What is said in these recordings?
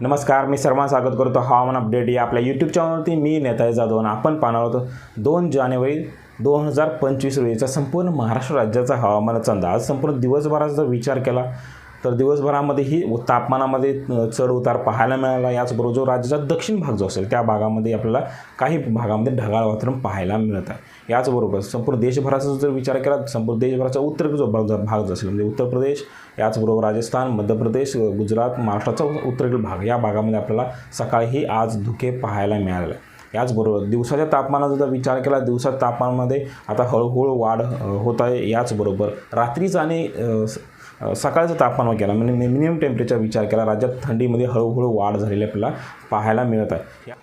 नमस्कार मी सर्वांना स्वागत करतो. हवामान अपडेट या आपल्या यूट्यूब चॅनलवरती मी नेताय जाधव आणि आपण पाहणार होतो दोन जानेवारी दोन हजार पंचवीस रोजीचा संपूर्ण महाराष्ट्र राज्याचा हवामानाचा अंदाज आज संपूर्ण दिवसभराचा जर विचार केला तर दिवसभरामध्येही तापमानामध्ये चढ उतार पाहायला मिळाला याचबरोबर जो राज्याचा दक्षिण भाग जो असेल त्या भागामध्ये आपल्याला काही भागामध्ये ढगाळ वातावरण पाहायला मिळत आहे याचबरोबर संपूर्ण देशभराचा जर विचार केला संपूर्ण देशभराचा उत्तर जो भाग भाग जो असेल म्हणजे उत्तर प्रदेश याचबरोबर राजस्थान मध्य प्रदेश गुजरात महाराष्ट्राचा उत्तरेकडील भाग या भागामध्ये आपल्याला सकाळीही आज धुके पाहायला मिळाले आहे. याचबरोबर दिवसाच्या तापमानाचा जर विचार केला दिवसाच्या तापमानामध्ये आता हळूहळू वाढ होत आहे याचबरोबर रात्रीचं आणि स- सकाळचं तापमान केला म्हणजे मिनिमम टेम्परेचर विचार केला राज्यात थंडीमध्ये हळूहळू वाढ झालेली आपल्याला पाहायला मिळत आहे. या-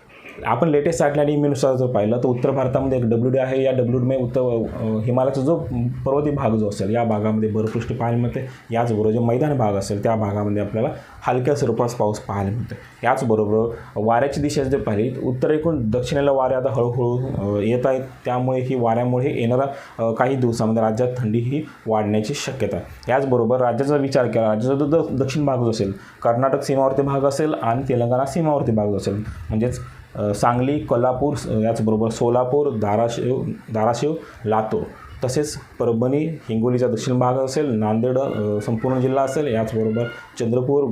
आपण लेटेस्ट सॅटेलाईट इमेनुसार जर पाहिलं तर उत्तर भारतामध्ये एक डब्ल्यू डी आहे. या डब्ल्यू डीमध्ये उत्तर हिमालयाचा जो पर्वती भाग जो असेल या भागामध्ये बर्फवृष्टी पाहायला मिळते. याचबरोबर जो मैदान भाग असेल त्या भागामध्ये आपल्याला हलक्या स्वरूपात पाऊस पाहायला मिळतो. याचबरोबर वाऱ्याची दिशा जर पाहिली उत्तर उत्तरेकडून दक्षिणेला वारे आता हळूहळू येत आहेत. त्यामुळे ही वाऱ्यामुळे येणारा काही दिवसामध्ये राज्यात थंडी ही वाढण्याची शक्यता आहे. याचबरोबर राज्याचा विचार केला राज्याचा जो दक्षिण भाग जो असेल कर्नाटक सीमावर्ती भाग असेल आणि तेलंगणा सीमावर्ती भाग जो असेल म्हणजेच सांगली कोल्हापूर याचबरोबर सोलापूर धाराशिव धाराशिव लातूर. तसेच परभणी हिंगोलीचा दक्षिण भाग असेल नांदेड संपूर्ण जिल्हा असेल याचबरोबर चंद्रपूर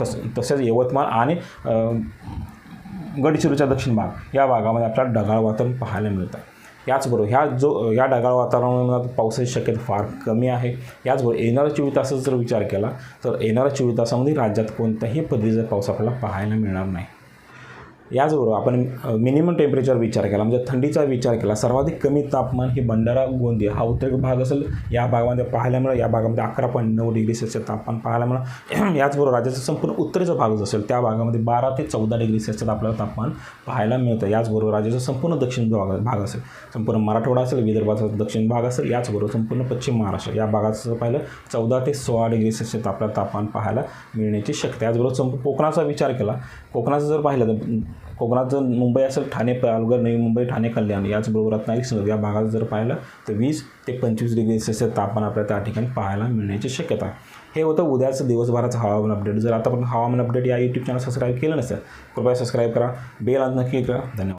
तस तसेच यवतमाळ आणि गडचिरोलीचा दक्षिण भाग. या भागामध्ये आपल्याला ढगाळ वातावरण पाहायला मिळतं. याचबरोबर ह्या जो या ढगाळ वातावरणात पावसाची शक्यता फार कमी आहे. याचबरोबर येणाऱ्या चोवीस तासाचा जर विचार केला तर येणाऱ्या चोवीस तासामध्ये राज्यात कोणत्याही पद्धतीचा पाऊस आपल्याला पाहायला मिळणार नाही. याचबरोबर आपण मिनिमम टेम्परेचर विचार केला म्हणजे थंडीचा विचार केला सर्वाधिक कमी तापमान हे भंडारा गोंदिया हा उत्तर भाग असेल या भागामध्ये पाहायला मिळेल या भागामध्ये अकरा पॉईंट नऊ डिग्री सेल्सिअस तापमान पाहायला मिळेल याचबरोबर राज्याचा संपूर्ण उत्तरेचा भाग जो असेल त्या भागामध्ये बारा ते चौदा डिग्री सेल्सिअस आपल्याला तापमान पाहायला मिळतं. याचबरोबर राज्याचा संपूर्ण दक्षिण भाग भाग असेल संपूर्ण मराठवाडा असेल विदर्भाचा दक्षिण भाग असेल याचबरोबर संपूर्ण पश्चिम महाराष्ट्र या भागाचं जर पाहिलं चौदा ते सोळा डिग्री सेल्सिअस आपल्याला तापमान पाहायला मिळण्याची शक्यता याचबरोबर संपूर्ण कोकणाचा विचार केला कोकणाचं जर पाहिलं तर कोकणात मुंबई असेल ठाणे पालघर नवी मुंबई ठाणे कल्याण याचबरोबर रत्नागिरी सिंधुदुर्ग या भागात जर पाहिलं तर वीस ते पंचवीस डिग्री सेल्सिअस तापमान आपल्याला त्या ठिकाणी पाहायला मिळण्याची शक्यता आहे. हे होतं उद्याचं दिवसभराचं हवामान अपडेट जर आतापर्यंत हवामान अपडेट या यूट्यूब चॅनल सबस्क्राईब केलं नसेल कृपया सबस्क्राईब करा. बेल आज नक्की करा. धन्यवाद.